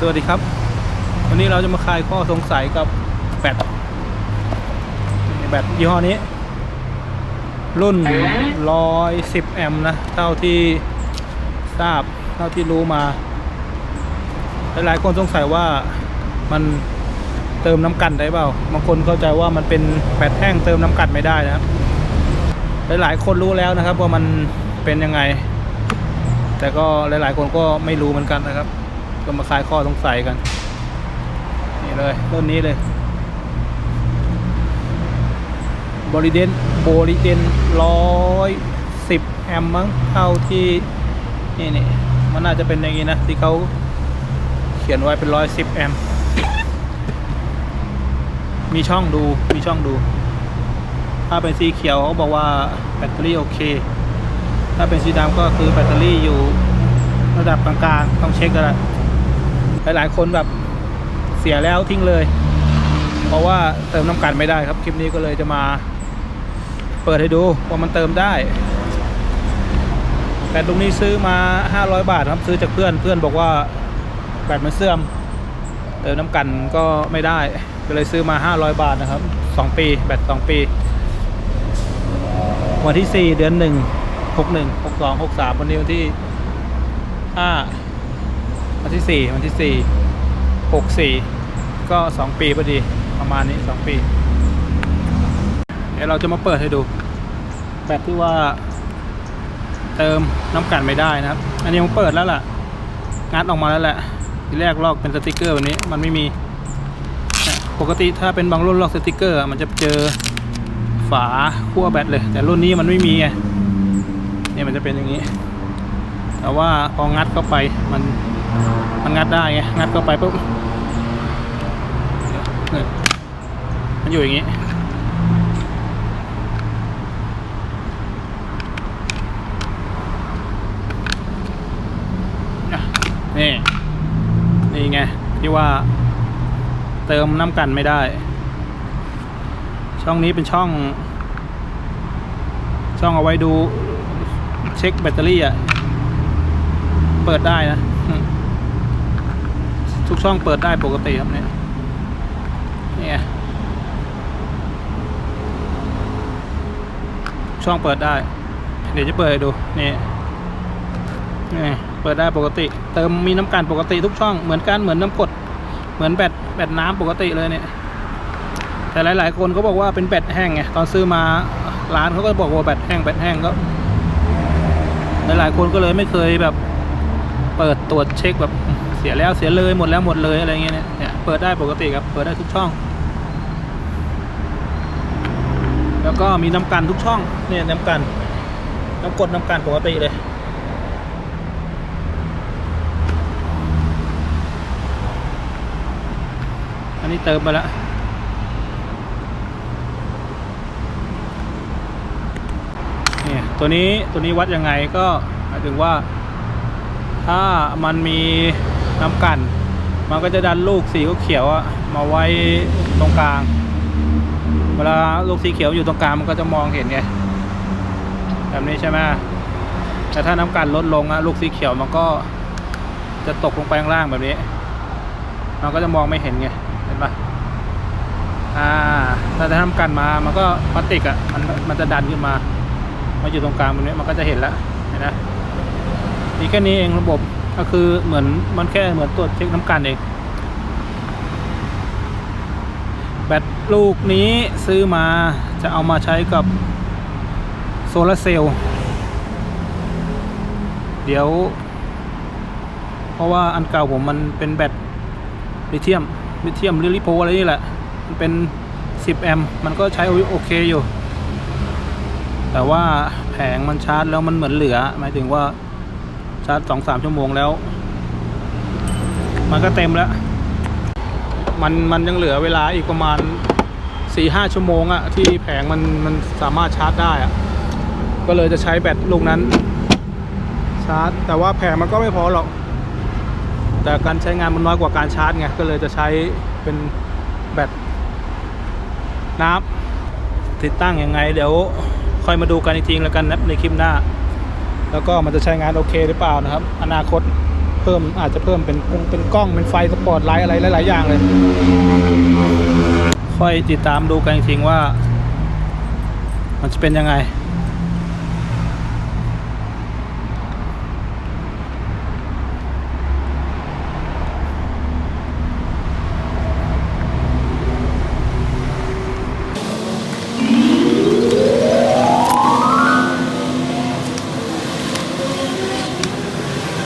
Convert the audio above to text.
สวัสดีครับ วันนี้เราจะมาคลายข้อสงสัยกับแบตแบตยี่ห้อนี้ รุ่น 110 แอมป์นะ เท่าที่ทราบเท่าที่รู้มา หลายๆคนสงสัยว่ามันเติมน้ำกันได้เปล่าบางคนเข้าใจว่ามันเป็นแบตแห้งเติมน้ำกันไม่ได้นะครับหลายๆคนรู้แล้วนะครับว่ามันเป็นยังไง แต่ก็หลายๆคนก็ไม่รู้เหมือนกันนะครับ ก็มาคลายข้อสงสัยกัน นี่เลยรุ่นนี้เลยบริเดนบริเดนร้อยสิบแอมป์มั้งเท่าที่นี่นี่มันน่าจะเป็นอย่างนี้นะ ที่เขาเขียนไว้เป็นร้อยสิบแอมป์มีช่องดูมีช่องดู ถ้าเป็นสีเขียวเขาบอกว่าแบตเตอรี่โอเค ถ้าเป็นสีดำก็คือแบตเตอรี่อยู่ระดับกลางๆ ต้องเช็คกันละ หลายๆ คนแบบเสียแล้วทิ้งเลย เพราะว่าเติมน้ำกันไม่ได้ครับคลิปนี้ก็เลยจะมา เปิดให้ดูว่ามันเติมได้แบตตรงนี้ซื้อมา 500 บาทครับซื้อจากเพื่อนเพื่อนบอกว่าแบตมันเสื่อมเติมน้ำกันก็ไม่ได้ก็เลยซื้อมา 500 บาทนะครับ 2 ปีแบต2 ปี วันที่ 4 เดือน 1 61 62 63 วันนี้วันที่ 5 วันที่ 4 วันที่ 4 64 ก็ 2 ปีพอดีประมาณนี้ 2 ปี เดี๋ยวเราจะมาเปิดให้ดู แบตที่ว่า เติมน้ำกันไม่ได้นะครับ อันนี้มันเปิดแล้วล่ะ งัดออกมาแล้วแหละทีแรกลอกเป็นสติกเกอร์แบบนี้มันไม่มี ปกติถ้าเป็นบางรุ่นลอกสติกเกอร์ มันจะเจอฝาขั้วแบตเลย แต่รุ่นนี้มันไม่มีไงเนี่ยมันจะเป็นอย่างนี้ แต่ว่าพองัดเข้าไปมัน มันงัดได้ไงงัดเข้าไปปุ๊บเนี่ยมันอยู่อย่างนี้นี่นี่ไงที่ว่าเติมน้ำกันไม่ได้ ช่องนี้เป็นช่อง ช่องเอาไว้ดูเช็คแบตเตอรี่อะเปิดได้นะ ทุกช่องเปิดได้ปกติครับเนี่ยนี่ไงช่องเปิดได้ เดี๋ยวจะเปิดให้ดูนี่นี่เปิดได้ปกติ เติมมีน้ำกันปกติทุกช่องเหมือนกันเหมือนน้ำกด เหมือนแบตแบตน้ำปกติเลยเนี่ยแต่หลาย ๆ คนเขาบอกว่าเป็นแบตแห้งไงตอนซื้อมาร้านเขาก็บอกว่าแบตแห้งแบตแห้งก็ หลาย ๆ คนก็เลยไม่เคยแบบ เปิดตรวจเช็คแบบ สียแล้วเสียเลยหมดแล้วหมดเลยอะไรเงี้ยเนี่ยเปิดได้ปกติครับ เปิดได้ทุกช่อง แล้วก็มีน้ำกันทุกช่องเนี่ยน้ำกันน้ำกดน้ำกันปกติเลยอันนี้เติมไปแล้วเนี่ยตัวนี้ตัวนี้วัดยังไงก็หมายถึงว่าถ้ามันมี น้ำกัน มันก็จะดันลูกสีเขียวๆอะมาไว้ตรงกลาง เวลาลูกสีเขียวอยู่ตรงกลางมันก็จะมองเห็นไงแบบนี้ใช่ไหมแต่ถ้าน้ำกันลดลงอะลูกสีเขียวมันก็จะตกลงไปข้างล่างแบบนี้ มันก็จะมองไม่เห็นไงเห็นปะอ่าถ้าจะทำกันมามันก็พลาสติกอะมันมันจะดันขึ้นมามาอยู่ตรงกลางตรงนี้มันก็จะเห็นแล้วเห็นนะนี่แค่นี้เองระบบ ก็คือเหมือนมันแค่เหมือนตรวจเช็คน้ำกันเองแบตลูกนี้ซื้อมาจะเอามาใช้กับโซลาร์เซลล์เดี๋ยว เพราะว่าอันเก่าผมมันเป็นแบตลิเทียมลิเทียมหรือลิโพอะไรนี่แหละ มันเป็น 10 แอมป์มันก็ใช้โอเคอยู่ แต่ว่าแผงมันชาร์จแล้วมันเหมือนเหลือ หมายถึงว่า ชาร์จสองสามชั่วโมงแล้ว มันก็เต็มแล้ว มันมันยังเหลือเวลาอีกประมาณสี่ห้าชั่วโมงอะที่แผงมันมันสามารถชาร์จได้อะก็เลยจะใช้แบตลูกนั้น ชาร์จ แต่ว่าแผงมันก็ไม่พอหรอก แต่การใช้งานมันน้อยกว่าการชาร์จไงก็เลยจะใช้เป็นแบตน้ำติดตั้งยังไง เดี๋ยวค่อยมาดูกันอีกทีแล้วกันนะในคลิปหน้า แล้วก็มันจะใช้งานโอเคหรือเปล่านะครับ อนาคตเพิ่มอาจจะเพิ่มเป็นกล้องเป็นกล้องเป็นไฟสปอร์ตไลท์อะไรหลาย ๆ อย่างเลย ค่อยติดตามดูกันจริงว่า มันจะเป็นยังไง